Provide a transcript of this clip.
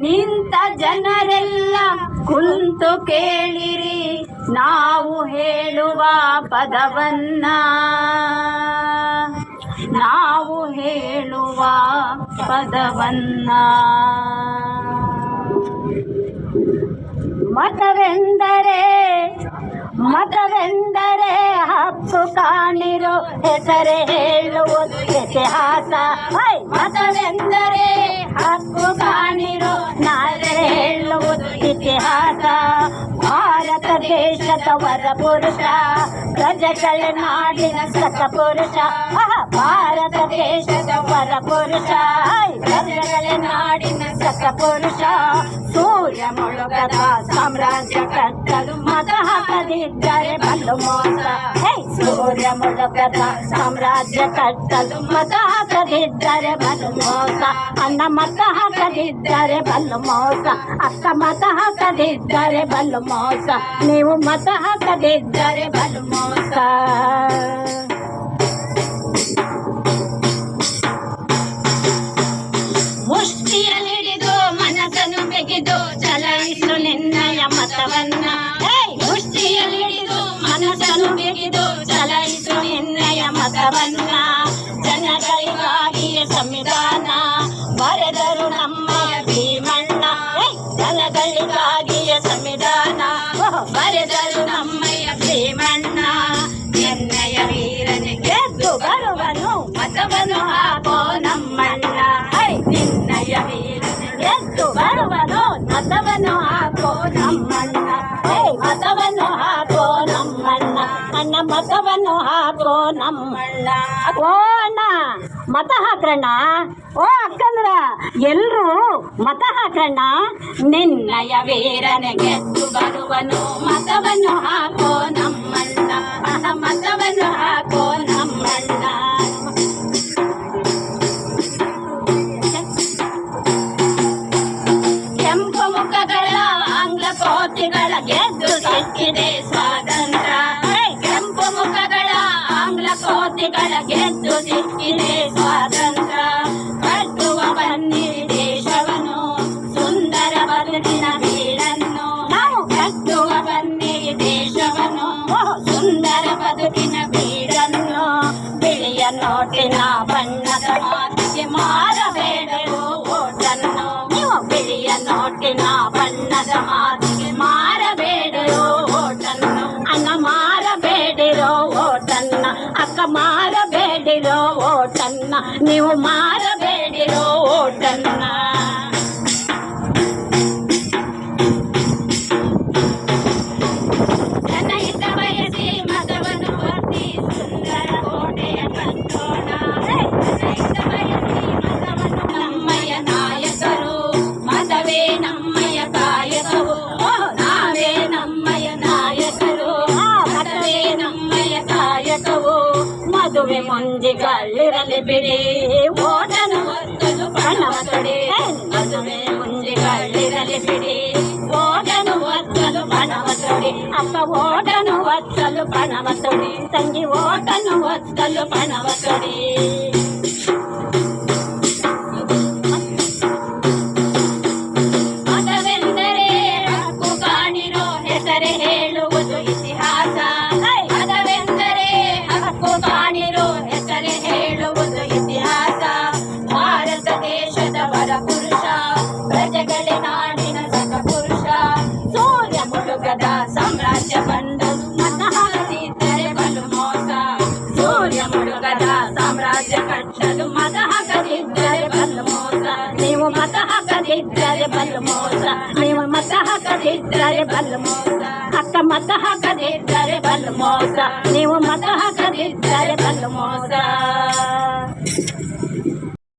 ನಿಂತ ಜನರೆಲ್ಲ ಕುಂತು ಕೇಳಿರಿ, ನಾವು ಹೇಳುವ ಪದವನ್ನ ನಾವು ಹೇಳುವ ಪದವನ್ನ ಮತವೆಂದರೆ ಮತವೆಂದರೆ ಹಕ್ಕು ಕಾಣಿರೋ ಹೆಸರೇ ಹೇಳುವುದು ಇತಿಹಾಸ! ಮತವೆಂದರೆ ಭಾರತ ದೇಶದ ವರ ಪುರುಷ ಪ್ರಜೆಗಳ ನಾಡಿನ ಸತ ಪುರುಷ ಆಹ! ಭಾರತ ದೇಶದ ವರ ಪುರುಷ ಹೈ! ಪ್ರಜೆಗಳ ನಾಡಿನ ಸತ ಪುರುಷ సూర్యములు కదా సామ్రాజ్య కర్తలు మతహతదిద్దరి బలు మోస. సూర్యములు కదా సామ్రాజ్య కర్తలు మతహతదిద్దరి బలు మోస. అన్న మతహతదిద్దరి బలు మోస. అక్క మతహతదిద్దరి బలు మోస. నీవు మతహతదిద్దరి బలు మోస. ನಿನ್ನಯ ಮತವನ್ನ ಜನಗಳಿಗಾಗಿಯೇ ಸಂವಿಧಾನ ಬರೆದರು ನಮ್ಮಯ ಭೀಮಣ್ಣ ಏಯ್! ಜನಗಳಿಗಾಗಿಯೇ ಸಂವಿಧಾನ ಓಹ್! ಬರೆದರು ನಮ್ಮಯ ಭೀಮಣ್ಣ ಎನ್ನಯ ವೀರನೆ ಗೆದ್ದು ಬರುವನು ಮತವನ್ನು ಹಾಕೋ ನಮ್ಮಣ್ಣ. ಓ ಅಣ್ಣ ಮತ ಹಾಕ್ರಣ್ಣ ಓ ಅಕ್ಕಂದ್ರ ಎಲ್ರು ಮತ ಹಾಕ್ರಣ್ಣ ನಿನ್ನಯ ವೀರನೆ ಗೆದ್ದು ಬರುವನು ಮತವನ್ನು ಹಾಕೋ ನಮ್ಮಣ್ಣ. ಮತವನ್ನು ಹಾಕೋ ನಮ್ಮಣ್ಣ. ಕೆಂಪು ಮುಖಗಳ ಆಂಗ್ಲ ಕೋತಿಗಳ ಗೆದ್ದು ಸಿಕ್ಕಿದೆ ಸ್ವಾತಂತ್ರ್ಯ. ಆಂಗ್ಲ ಕೋತಿಗಳ ಗೆದ್ದು ಸಿಕ್ಕಿದೆ ಸ್ವಾತಂತ್ರ್ಯ ಕಟ್ಟುವ ಬನ್ನಿ ದೇಶವನ್ನು ಸುಂದರ ಬದುಕಿನ ಬೀಡನ್ನು ನಾವು ಕಟ್ಟುವ ಬನ್ನಿ ದೇಶವನ್ನು ಓಹ್! ಸುಂದರ ಬದುಕಿನ ಬೀಡನ್ನು ಬಿಳಿಯ ನೋಟಿನ ಬಣ್ಣದ ಮಾತಿಗೆ ಮಾರಬೇಡರು ಓಟನ್ನು ನೀವು ಬಿಳಿಯ ನೋಟಿನ ఓటన్నా నీవు మారబేడిరో ఓటన్నా ಮದುವೆ ಮುಂಜಿಗಳಿರಲಿ ಬಿಡಿ ಓಟನು ಒತ್ತಲು ಪಣವ ತೊಡಿ ಮದುವೆ ಮುಂಜಿಗಳಿರಲಿ ಬಿಡಿ ಓಟನು ಒತ್ತಲು ಪಣವ ತೊಡಿ ಅಪ್ಪ ಓಟನು ಒತ್ತಲು ಪಣವ ತೊಡಿ ತಂಗಿ ಓಟನು ಒತ್ತಲು ಪಣವ ಕಟ್ಟಲು ಮತ ಹಾಕದಿದ್ದರೆ ಬಲು ಮೋಸ ನೀವು ಮತ ಹಾಕದಿದ್ದರೆ ಬಲು ಮೋಸ ನೀವು ಮತ ಹಾಕದಿದ್ದರೆ ಬಲು ಮೋಸ ಅಕ್ಕ ಮತ ಹಾಕದಿದ್ದರೆ ಬಲು ಮೋಸ ನೀವು ಮತ ಹಾಕದಿದ್ದರೆ ಬಲು ಮೋಸ